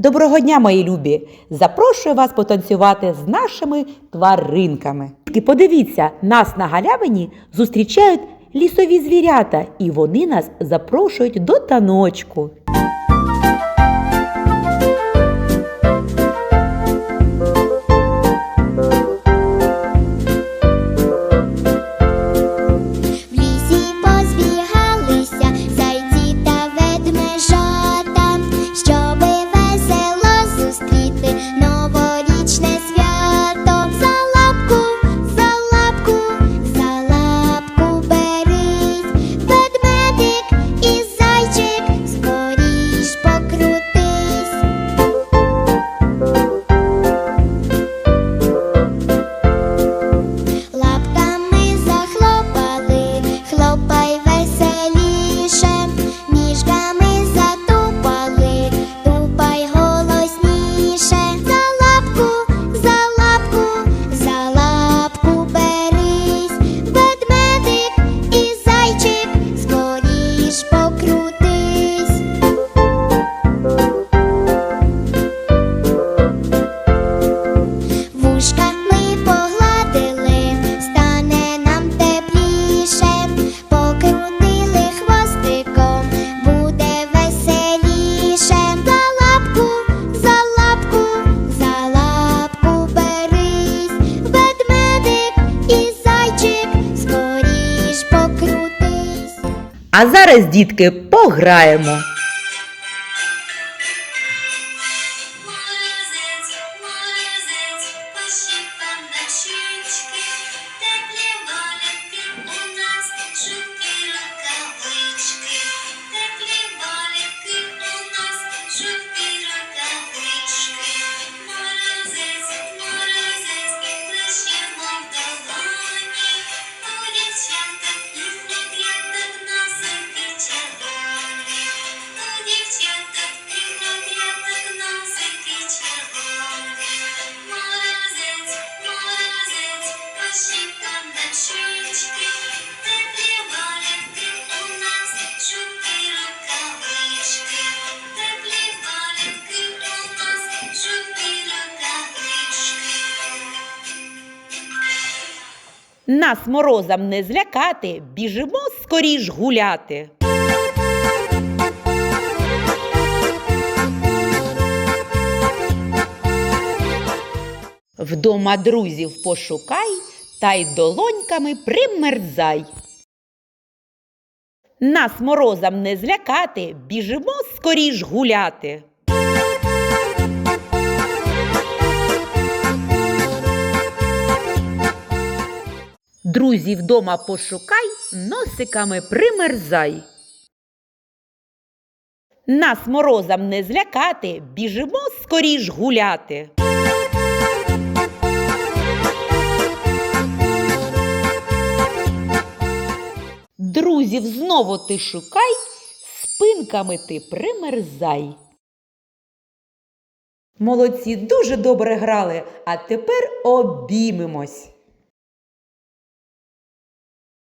Доброго дня, мої любі! Запрошую вас потанцювати з нашими тваринками. І подивіться, нас на галявині зустрічають лісові звірята, і вони нас запрошують до таночку. А зараз, дітки, пограємо. Нас морозом не злякати, біжимо скоріш гуляти. Вдома друзів пошукай та й долоньками примерзай. Нас морозом не злякати, біжимо скоріш гуляти. Друзів вдома пошукай, носиками примерзай. Нас морозом не злякати, біжимо скоріш гуляти. Друзів знову ти шукай, спинками ти примерзай. Молодці дуже добре грали, а тепер обіймемось.